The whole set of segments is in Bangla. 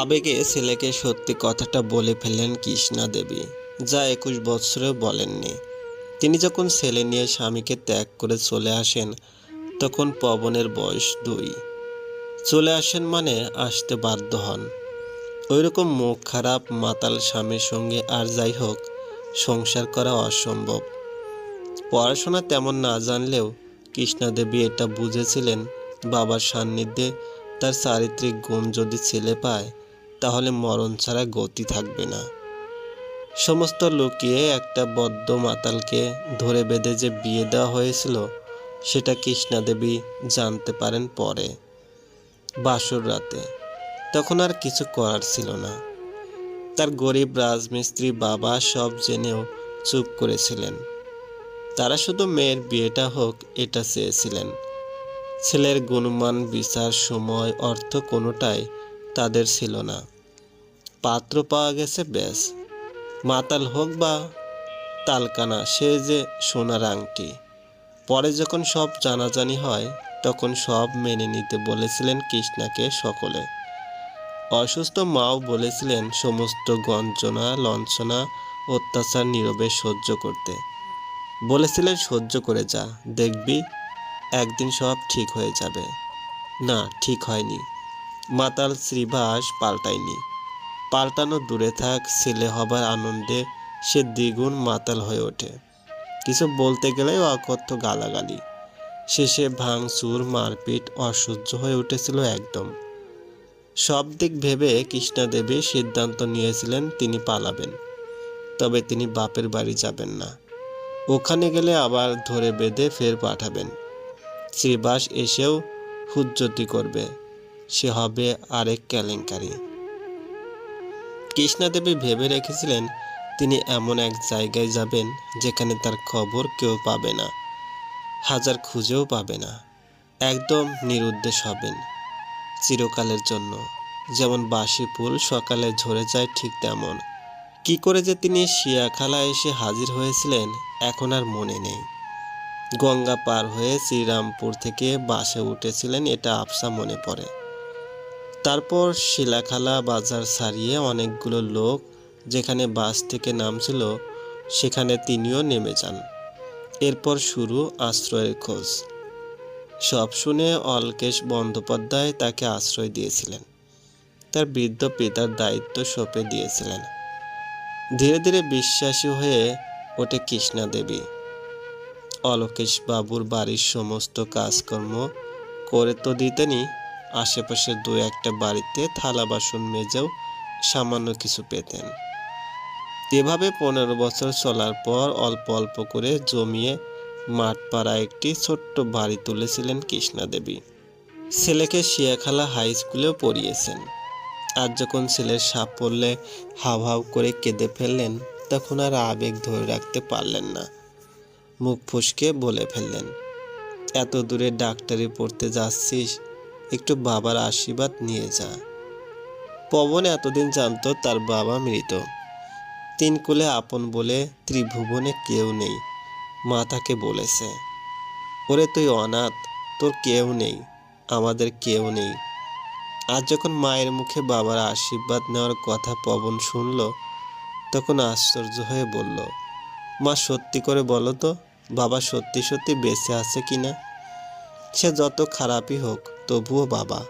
আবেগে ছেলেকে সত্যি কথাটা বলে ফেললেন কৃষ্ণা দেবী, যা একুশ বছরেও বলেননি। তিনি যখন ছেলে নিয়ে স্বামীকে ত্যাগ করে চলে আসেন, তখন পবনের বয়স দুই। চলে আসেন মানে আসতে বাধ্য হন। ওইরকম মুখ খারাপ, মাতাল স্বামীর সঙ্গে আর যাই হোক, সংসার করা অসম্ভব। পড়াশোনা তেমন না জানলেও কৃষ্ণা দেবী এটা বুঝেছিলেন, বাবার সান্নিধ্যে তার চারিত্রিক গুণ যদি ছেলে পায় তাহলে মরণ ছাড়া গতি থাকবে না। সমস্ত লুকিয়ে একটা বদ্ধ মাতালকে ধরে বেঁধে যে বিয়ে দেওয়া হয়েছিল, সেটা কৃষ্ণা দেবী জানতে পারেন পরে, বাসর রাতে। তখন আর কিছু করার ছিল না। তার গরিব রাজমিস্ত্রি বাবা সব জেনেও চুপ করেছিলেন। তারা শুধু মেয়ের বিয়েটা হোক, এটা চেয়েছিলেন। ছেলের গুণমান বিচার, সময়, অর্থ কোনোটাই তাদের ছিল না। পাত্র পাওয়া গেছে, ব্যাস। মাতাল হোক বা তালকানা, সে যে সোনার আংটি। পরে যখন সব জানাজানি হয়, তখন সব মেনে নিতে বলেছিলেন কৃষ্ণাকে সকলে। অসুস্থ মাও বলেছিলেন সমস্ত গঞ্জনা লঞ্চনা অত্যাচার নীরবে সহ্য করতে। বলেছিলেন, সহ্য করে যা, দেখবি একদিন সব ঠিক হয়ে যাবে। না, ঠিক হয়নি। মাতাল শ্রীবাস পাল্টায়নি। পাল্টানো দূরে থাক, ছেলে হবার আনন্দে সে দ্বিগুণ মাতাল হয়ে ওঠে। কিছু বলতে গেলেই অকথ্য গালাগালি। শেষে ভাঙচুর, মারপিট, অসহ্য হয়ে উঠেছিল একদম। সব দিক ভেবে কৃষ্ণা দেবী সিদ্ধান্ত নিয়েছিলেন তিনি পালাবেন। তবে তিনি বাপের বাড়ি যাবেন না। ওখানে গেলে আবার ধরে বেঁধে ফের পাঠাবেন। শ্রীবাস এসেও হুজ্জতি করবে। সে হবে আরেক কেলেঙ্কারি। কৃষ্ণা দেবী ভেবে রেখেছিলেন, তিনি এমন এক জায়গায় যাবেন যেখানে তার খবর কেউ পাবে না, হাজার খুঁজেও পাবে না, একদম নিরুদ্দেশ হবেন চিরকালের জন্য। যেমন বাসি সকালে ঝরে যায় ঠিক তেমন। কি করে যে তিনি শিয়াখালা এসে হাজির হয়েছিলেন, এখন আর মনে নেই। গঙ্গা পার হয়ে শ্রীরামপুর থেকে বাসে উঠেছিলেন, এটা আফসা মনে পড়ে। তারপর শিলাখালা বাজার ছাড়িয়ে অনেকগুলো লোক যেখানে বাস থেকে নামছিল, সেখানে তিনিও নেমে যান। এরপর শুরু আশ্রয়ের খোঁজ। সব শুনে অলকেশ বন্দ্যোপাধ্যায় তাকে আশ্রয় দিয়েছিলেন। তার বৃদ্ধ পিতার দায়িত্ব সঁপে দিয়েছিলেন। ধীরে ধীরে বিশ্বাসী হয়ে ওঠে কৃষ্ণা দেবী অলোকেশ বাবুর বাড়ির সমস্ত কাজকর্ম করে তো দিতেনই আশেপাশের দু একটা বাড়িতে থালা বাসন মেজেও সামান্য কিছু পেতেন। এভাবে পনেরো বছর চলার পর অল্প অল্প করে জমিয়ে মাঠপাড়া একটি ছোট্ট বাড়ি তুলেছিলেন কৃষ্ণা দেবী ছেলেকে শিয়াখালা হাই স্কুলেও পড়িয়েছেন। আর যখন ছেলের সাফল্যে হাউ করে কেঁদে ফেললেন, তখন আর আবেগ ধরে রাখতে পারলেন না। মুখ ফুসকে বলে ফেললেন, এত দূরে ডাক্তারি পড়তে যাচ্ছিস একটু বাবার আশীর্বাদ নিয়ে যা। পবন এতদিন জানতো তার বাবা মৃত। তিন কুলে আপন বলে ত্রিভুবনে কেউ নেই, মা তাকে বলেছে। ওরে তুই অনাথ, তোর কেউ নেই, আমাদের কেউ নেই। আজ যখন মায়ের মুখে বাবার আশীর্বাদ নেওয়ার কথা পবন শুনল, তখন আশ্চর্য হয়ে বলল, মা, সত্যি করে বলো তো, বাবা সত্যি সত্যি বেঁচে আছে কি না সে যত খারাপই হোক তবুও বাবা,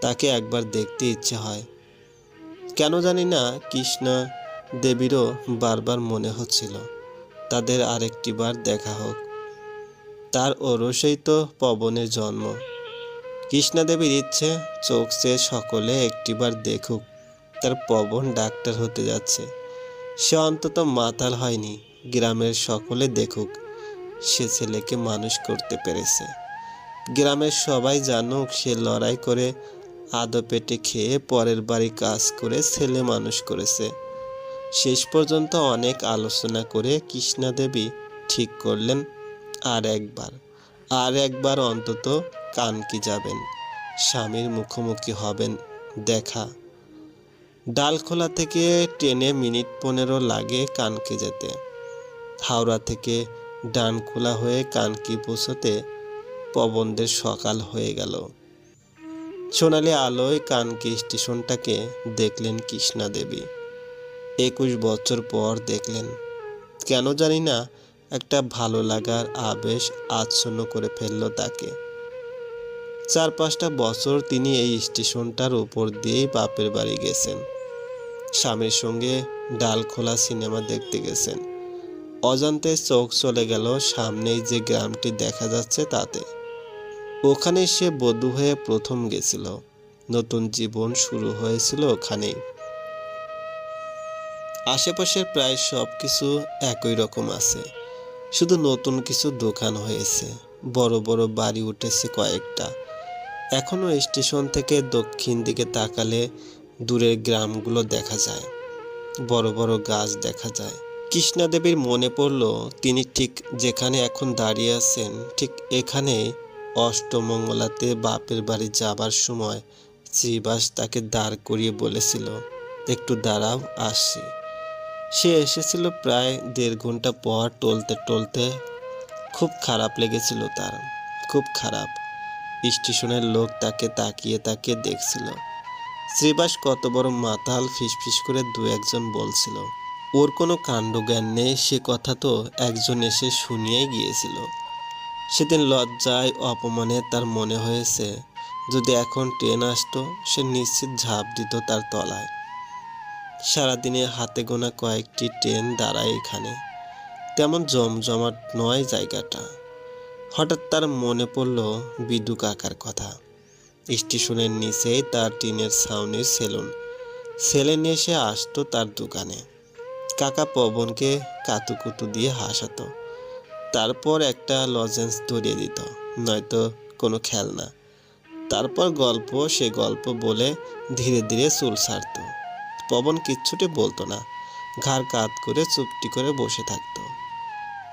তাকে একবার দেখতে ইচ্ছে হয়। কেন জানি না কৃষ্ণা দেবীরও বারবার মনে হচ্ছিল, তাদের আরেকটি বার দেখা হোক। তার ওরসেই তো পবনের জন্ম। কৃষ্ণা দেবীর ইচ্ছে, চোখ চেয়ে সকলে একটিবার দেখুক, তার পবন ডাক্তার হতে যাচ্ছে। সে অন্তত মাতাল হয়নি, গ্রামের সকলে দেখুক, সে ছেলেকে মানুষ করতে পেরেছে। গ্রামের সবাই জানুক সে লড়াই করে আদো পেটে খেয়ে পরের বাড়ি কাজ করে ছেলে মানুষ করেছে। শেষ পর্যন্ত অনেক আলোচনা করে কৃষ্ণা দেবী ঠিক করলেন, আর একবার আর একবার অন্তত কানকি যাবেন, স্বামীর মুখোমুখি হবেন দেখা। ডালখোলা থেকে ট্রেনে মিনিট পনেরো লাগে কানকে যেতে। হাওড়া থেকে ডানখোলা হয়ে কানকি পৌঁছতে পবনদের সকাল হয়ে গেল। সোনালি আলোয় কানকি স্টেশনটাকে দেখলেন কৃষ্ণা দেবী একুশ বছর পর দেখলেন। কেন জানি না, একটা ভালো লাগার আবেশ আচ্ছন্ন করে ফেলল তাকে। চার পাঁচটা বছর তিনি এই স্টেশনটার উপর দিয়েই বাপের বাড়ি গেছেন। স্বামীর সঙ্গে ডাল খোলা সিনেমা দেখতে গেছেন। অজান্তে চোখ চলে গেল সামনেই যে গ্রামটি দেখা যাচ্ছে তাতে। ওখানে সে বধূ হয়ে প্রথম গেছিল। নতুন জীবন শুরু হয়েছিল ওখানেই। আশেপাশের প্রায় সব কিছু একই রকম আছে। শুধু নতুন কিছু দোকান হয়েছে। বড় বড় বাড়ি উঠেছে কয়েকটা। এখনও স্টেশন থেকে দক্ষিণ দিকে তাকালে দূরের গ্রামগুলো দেখা যায়। বড় বড় গাছ দেখা যায়। কৃষ্ণা দেবীর মনে পড়ল, তিনি ঠিক যেখানে এখন দাঁড়িয়ে আছেন, ঠিক এখানে অষ্টমঙ্গলাতে বাপের বাড়ি যাবার সময় শ্রীবাস তাকে দাঁড় করিয়ে বলেছিল, একটু দাঁড়াও আসি সে এসেছিল প্রায় দেড় ঘণ্টা পর টলতে টলতে খুব খারাপ লেগেছিল তার, খুব খারাপ। স্টেশনের লোক তাকে তাকিয়ে তাকিয়ে দেখছিল। শ্রীবাস কত বড় মাতাল ফিসফিস করে দু একজন বলছিল, ওর কোনো কাণ্ডজ্ঞান নেই, সে কথা তো একজন এসে শুনিয়েই গিয়েছিল। সেদিন লজ্জায় অপমানে তার মনে হয়েছে, যদি এখন ট্রেন আসতো, সে নিশ্চিত ঝাঁপ দিত তার তলায়। সারাদিনে হাতে গোনা কয়েকটি ট্রেন দাঁড়ায় এখানে। তেমন জমজমাট নয় জায়গাটা। হঠাৎ তার মনে পড়ল বিদু কাকার কথা। স্টেশনের নিচেই তার টিনের ছাউনির সেলুন। ছেলে নিয়ে সে আসতো তার দোকানে। কাকা পবনকে কাতুকুতু দিয়ে হাসাতো। তারপর একটা লজেন্স ধরিয়ে দিত, নয়তো কোনো খেলনা। তারপর গল্প, সে গল্প বলে ধীরে ধীরে চুল ছাড়ত পবন কিচ্ছুটি বলতো না, ঘাড় কাত করে চুপটি করে বসে থাকতো।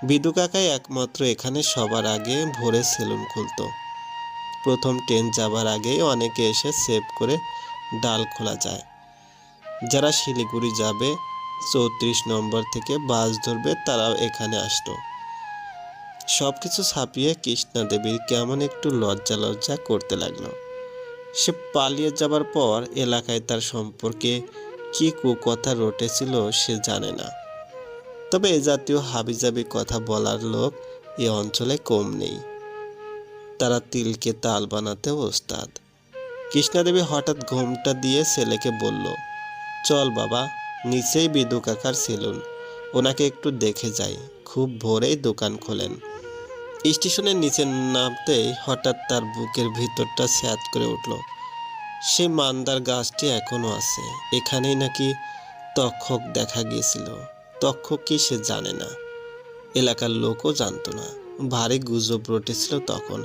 বিদু কাকাই একমাত্র এখানে সবার আগে ভোরে সেলুন খুলতো। প্রথম ট্রেন যাবার আগেই অনেকে এসে সেভ করে ডাল খোলা যায়। যারা শিলিগুড়ি যাবে, চৌত্রিশ নম্বর থেকে বাস ধরবে, তারাও এখানে আসতো। সব কিছু ছাপিয়ে কৃষ্ণা দেবীর কেমন একটু লজ্জা লজ্জা করতে লাগল। সে পালিয়ে যাবার পর এলাকায় তার সম্পর্কে কি কুকথা রটেছিল সে জানে না। তবে এ জাতীয় হাবিজাবি কথা বলার লোক এ অঞ্চলে কম নেই। তারা তিলকে তাল বানাতে ওস্তাদ। কৃষ্ণাদেবী হঠাৎ ঘোমটা দিয়ে ছেলেকে বলল, চল বাবা, নিচেই বিদু কাকার সেলুন। ওনাকে একটু দেখে যাই। খুব ভোরেই দোকান খোলেন। স্টেশনের নিচে নামতেই হঠাৎ তার বুকের ভিতরটা স্যাত করে উঠল। সে মান্দার গাছটি এখনও আছে। এখানেই নাকি তক্ষক দেখা গিয়েছিল। তক্ষক কি সে জানে না। এলাকার লোকও জানতো না। ভারী গুজব রটেছিল তখন।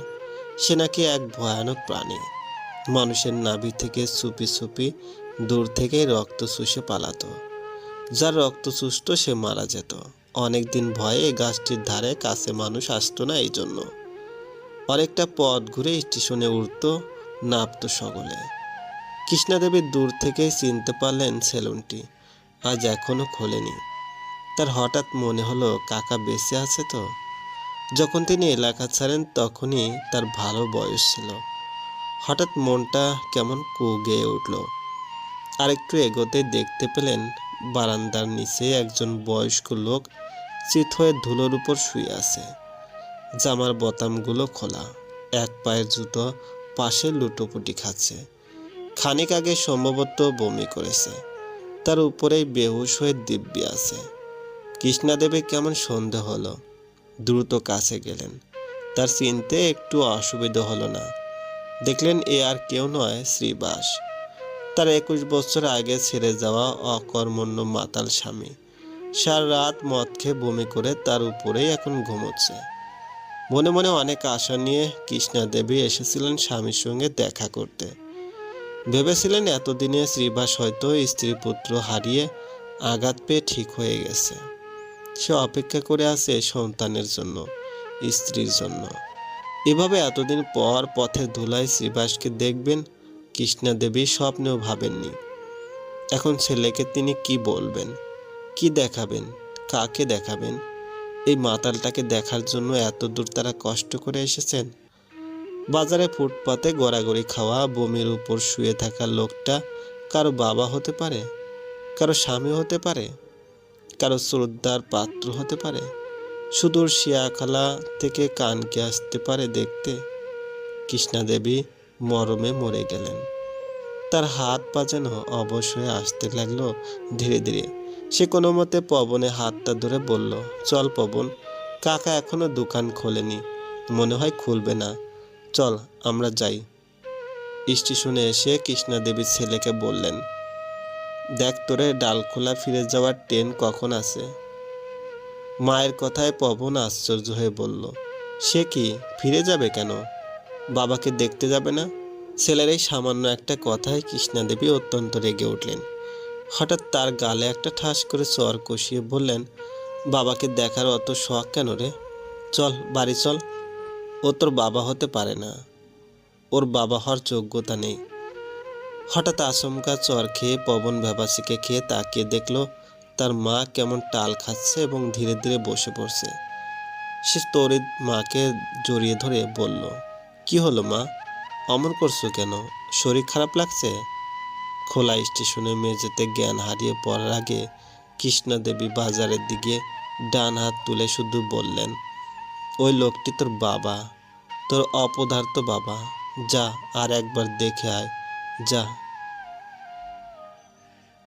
সে নাকি এক ভয়ানক প্রাণী। মানুষের নাভি থেকে চুপি চুপি দূর থেকেই রক্ত চুষে পালাতো। যার রক্ত চুষত সে মারা যেত। অনেকদিন ভয়ে গাছটির ধারে কাছে মানুষ আসতো না এই জন্য অনেকটা পথ ঘুরে স্টেশনে উঠত নামতো সকলে। কৃষ্ণাদেবী দূর থেকেই চিনতে পারলেন সেলুনটি, আজ এখনও খোলেনি। তার হঠাৎ মনে হলো, কাকা বেঁচে আছে তো? যখন তিনি এলাকা ছাড়েন, তখনই তার ভালো বয়স ছিল। হঠাৎ মনটা কেমন কু গেয়ে উঠল। আরেকটু এগোতে দেখতে পেলেন বারান্দার নিচে একজন বয়স্ক লোক চিত হয়ে ধুলোর উপর শুয়ে আছে। জামার বোতামগুলো খোলা। এক পায়ের জুতো পাশে লুটোপুটি খাচ্ছে। খানিক আগে সম্ভবত বমি করেছে। তার উপরেই বেহুশ হয়ে দিব্যি আছে। কৃষ্ণাদেবী কেমন সন্দেহ হলো। দ্রুত কাছে গেলেন। তার চিনতে একটু অসুবিধা হলো না। দেখলেন এ আর কেউ নয়, শ্রীবাস। তার একুশ বছর আগে ছেড়ে যাওয়া অকর্মণ্য মাতাল স্বামী। সার রাত মদ খেয়ে বমি করে তার উপরেই এখন ঘুমোচ্ছে। মনে মনে অনেক আশা নিয়ে কৃষ্ণা দেবী এসেছিলেন স্বামীর সঙ্গে দেখা করতে। ভেবেছিলেন এতদিনে শ্রীবাস হয়তো স্ত্রী পুত্র হারিয়ে আঘাত পেয়ে ঠিক হয়ে গেছে। সে অপেক্ষা করে আছে সন্তানের জন্য, স্ত্রীর জন্য। এভাবে এতদিন পর পথে ধুলায় শ্রীবাসকে দেখবেন কৃষ্ণা দেবী স্বপ্নেও ভাবেননি। এখন ছেলেকে তিনি কি বলবেন? কি দেখাবেন? কাকে দেখাবেন? এই মাতালটাকে দেখার জন্য এত দূর তারা কষ্ট করে এসেছেন? বাজারে ফুটপাতে গড়াগড়ি খাওয়া, বমির উপর শুয়ে থাকা লোকটা কারও বাবা হতে পারে? কারও স্বামী হতে পারে? কারও শ্রদ্ধার পাত্র হতে পারে? সুদূর শিয়াখালা থেকে কানকে আসতে পারে দেখতে। কৃষ্ণা দেবী মরমে মরে গেলেন। তার হাত পা যেন অবশ হয়ে আসতে লাগল ধীরে ধীরে। সে কোনো মতে পবনে হাতটা ধরে বলল, চল পবন, কাকা এখনও দোকান খোলেনি, মনে হয় খুলবে না। চল, আমরা যাই। স্টেশনে এসে কৃষ্ণা দেবীর ছেলেকে বললেন, দেখ তোরে ডালখোলা ফিরে যাওয়ার ট্রেন কখন আছে মায়ের কথায় পবন আশ্চর্য হয়ে বলল, সে কি, ফিরে যাবে কেন? বাবাকে দেখতে যাবে না? ছেলের এই সামান্য একটা কথায় কৃষ্ণা দেবী অত্যন্ত রেগে উঠলেন। হঠাৎ তার গালে একটা ঠাস করে চর কষিয়ে বললেন, বাবাকে দেখার অত শখ কেন রে? চল, বাড়ি চল। ও তোর বাবা হতে পারে না। ওর বাবা হওয়ার যোগ্যতা নেই। হঠাৎ আচমকা চর খেয়ে পবন ভ্যাবাসিকে খেয়ে তাকিয়ে দেখল, তার মা কেমন টাল খাচ্ছে এবং ধীরে ধীরে বসে পড়ছে। সে তরিত মাকে জড়িয়ে ধরে বলল, কি হলো মা? অমন করছ কেন? শরীর খারাপ লাগছে? খোলা স্টেশনে মেঝেতে জ্ঞান হারিয়ে পড়ার আগে কৃষ্ণাদেবী বাজারের দিকে ডান হাত তুলে শুধু বললেন, ওই লোকটি তোর বাবা, তোর অপদার্থ বাবা। যা আর একবার দেখে আয়। যা।